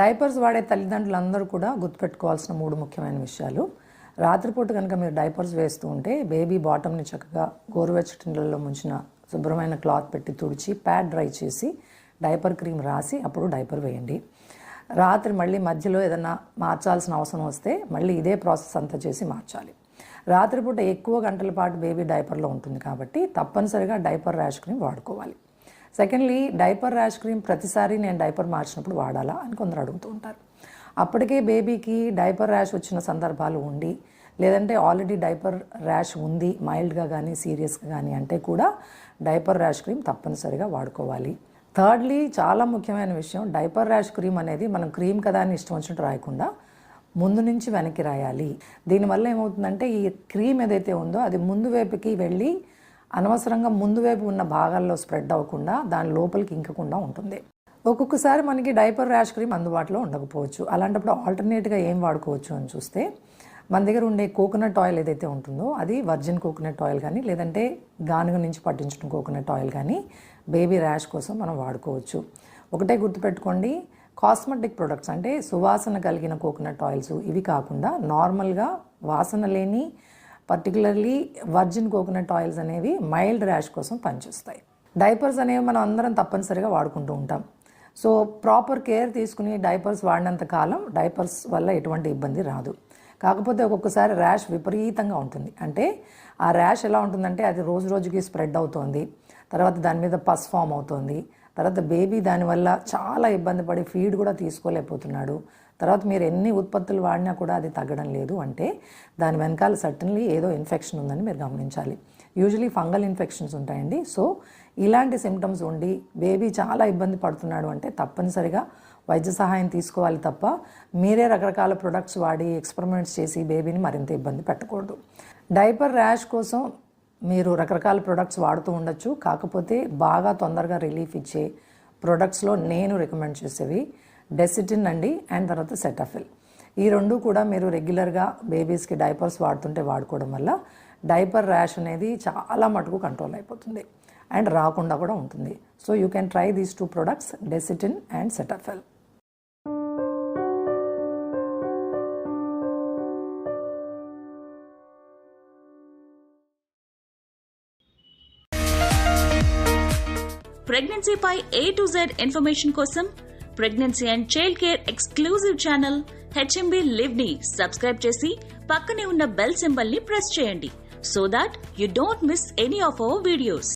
Diapers వాడే తల్లిదండ్రులందరూ కూడా గుర్తుపెట్టుకోవాల్సిన మూడు ముఖ్యమైన విషయాలు. రాత్రిపూట కనుక మీరు డైపర్స్ వేస్తూ ఉంటే బేబీ బాటమ్ని చక్కగా గోరువెచ్చటి నీళ్ళలో ముంచిన శుభ్రమైన క్లాత్ పెట్టి తుడిచి ప్యాడ్ డ్రై చేసి డైపర్ క్రీమ్ రాసి అప్పుడు డైపర్ వేయండి. రాత్రి మళ్ళీ మధ్యలో ఏదైనా మార్చాల్సిన అవసరం వస్తే మళ్ళీ ఇదే ప్రాసెస్ అంతా చేసి మార్చాలి. రాత్రిపూట ఎక్కువ గంటల పాటు బేబీ డైపర్లో ఉంటుంది కాబట్టి తప్పనిసరిగా డైపర్ ర్యాష్ క్రీమ్ వాడుకోవాలి. సెకండ్లీ డైపర్ ర్యాష్ క్రీమ్ ప్రతిసారి నేను డైపర్ మార్చినప్పుడు వాడాలా అని కొందరు అడుగుతూ ఉంటారు. అప్పటికే బేబీకి డైపర్ ర్యాష్ వచ్చిన సందర్భాలు ఉండి లేదంటే ఆల్రెడీ డైపర్ ర్యాష్ ఉంది మైల్డ్గా కానీ సీరియస్గా కానీ అంటే కూడా డైపర్ ర్యాష్ క్రీమ్ తప్పనిసరిగా వాడుకోవాలి. థర్డ్లీ చాలా ముఖ్యమైన విషయం డైపర్ ర్యాష్ క్రీమ్ అనేది మనం క్రీమ్ కదా అని ఇష్టం వచ్చినట్టు రాయకుండా ముందు నుంచి వెనక్కి రాయాలి. దీనివల్ల ఏమవుతుందంటే ఈ క్రీమ్ ఏదైతే ఉందో అది ముందు వైపుకి వెళ్ళి అనవసరంగా ముందు వైపు ఉన్న భాగాల్లో స్ప్రెడ్ అవ్వకుండా దాని లోపలికి ఇంకకుండా ఉంటుంది. ఒక్కొక్కసారి మనకి డైపర్ ర్యాష్ క్రీమ్ అందుబాటులో ఉండకపోవచ్చు. అలాంటప్పుడు ఆల్టర్నేట్గా ఏం వాడుకోవచ్చు అని చూస్తే మన దగ్గర ఉండే కోకోనట్ ఆయిల్ ఏదైతే ఉంటుందో అది వర్జిన్ కోకోనట్ ఆయిల్ కానీ లేదంటే గానుగ నుంచి పట్టించిన కోకోనట్ ఆయిల్ కానీ బేబీ ర్యాష్ కోసం మనం వాడుకోవచ్చు. ఒకటే గుర్తుపెట్టుకోండి కాస్మెటిక్ ప్రొడక్ట్స్ అంటే సువాసన కలిగిన కోకోనట్ ఆయిల్స్ ఇవి కాకుండా నార్మల్గా వాసన లేని పర్టికులర్లీ వర్జిన్ కోకోనట్ ఆయిల్స్ అనేవి మైల్డ్ ర్యాష్ కోసం పనిచేస్తాయి. డైపర్స్ అనేవి మనం అందరం తప్పనిసరిగా వాడుకుంటూ ఉంటాం. సో ప్రాపర్ కేర్ తీసుకుని డైపర్స్ వాడినంత కాలం డైపర్స్ వల్ల ఎటువంటి ఇబ్బంది రాదు. కాకపోతే ఒక్కొక్కసారి ర్యాష్ విపరీతంగా ఉంటుంది. అంటే ఆ ర్యాష్ ఎలా ఉంటుందంటే అది రోజు రోజుకి స్ప్రెడ్ అవుతోంది. తర్వాత దాని మీద పస్ ఫామ్ అవుతోంది. తర్వాత బేబీ దానివల్ల చాలా ఇబ్బంది పడి ఫీడ్ కూడా తీసుకోలేకపోతున్నాడు. తర్వాత మీరు ఎన్ని ఉత్పత్తులు వాడినా కూడా అది తగ్గడం లేదు అంటే దాని వెనకాల సర్టన్లీ ఏదో ఇన్ఫెక్షన్ ఉందని మీరు గమనించాలి. యూజువలీ ఫంగల్ ఇన్ఫెక్షన్స్ ఉంటాయండి. సో ఇలాంటి సిమ్టమ్స్ ఉండి బేబీ చాలా ఇబ్బంది పడుతున్నాడు అంటే తప్పనిసరిగా వైద్య సహాయం తీసుకోవాలి తప్ప మీరే రకరకాల ప్రొడక్ట్స్ వాడి ఎక్స్పెరిమెంట్స్ చేసి బేబీని మరింత ఇబ్బంది పెట్టకూడదు. డైపర్ ర్యాష్ కోసం మీరు రకరకాల ప్రొడక్ట్స్ వాడుతూ ఉండొచ్చు. కాకపోతే బాగా తొందరగా రిలీఫ్ ఇచ్చే ప్రొడక్ట్స్లో నేను రికమెండ్ చేసేవి డెసిటిన్ అండి అండ్ తర్వాత సెటఫిల్ ఈ రెండు కూడా మీరు రెగ్యులర్గా బేబీస్కి డైపర్స్ వాడుతుంటే వాడుకోవడం వల్ల డైపర్ ర్యాష్ అనేది చాలా మటుకు కంట్రోల్ అయిపోతుంది. అండ్ రాకుండా కూడా ఉంటుంది. So you can try these two products Desitin and Cetaphil ప్రెగ్నెన్సీపై A to Z information కోసం pregnancy and child care exclusive channel HMB లివ్ని subscribe చేసి పక్కనే ఉన్న బెల్ సింబల్ని ప్రెస్ చేయండి so that you don't miss any of our videos